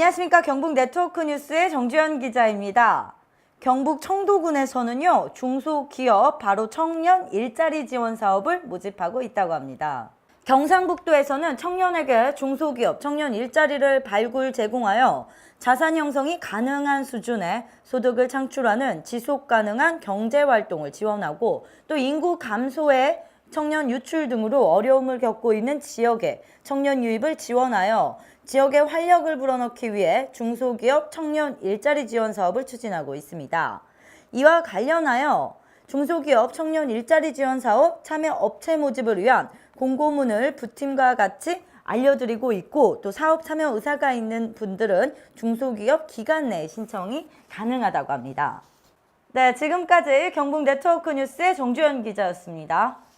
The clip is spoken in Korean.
안녕하십니까. 경북 네트워크 뉴스의 정주현 기자입니다. 경북 청도군에서는요, 중소기업 바로 청년 일자리 지원 사업을 모집하고 있다고 합니다. 경상북도에서는 청년에게 중소기업 청년 일자리를 발굴 제공하여 자산 형성이 가능한 수준의 소득을 창출하는 지속 가능한 경제 활동을 지원하고 또 인구 감소에 청년 유출 등으로 어려움을 겪고 있는 지역에 청년 유입을 지원하여 지역에 활력을 불어넣기 위해 중소기업 청년 일자리 지원 사업을 추진하고 있습니다. 이와 관련하여 중소기업 청년 일자리 지원 사업 참여 업체 모집을 위한 공고문을 부팀과 같이 알려드리고 있고 또 사업 참여 의사가 있는 분들은 중소기업 기간 내 신청이 가능하다고 합니다. 네, 지금까지 경북 네트워크 뉴스의 정주현 기자였습니다.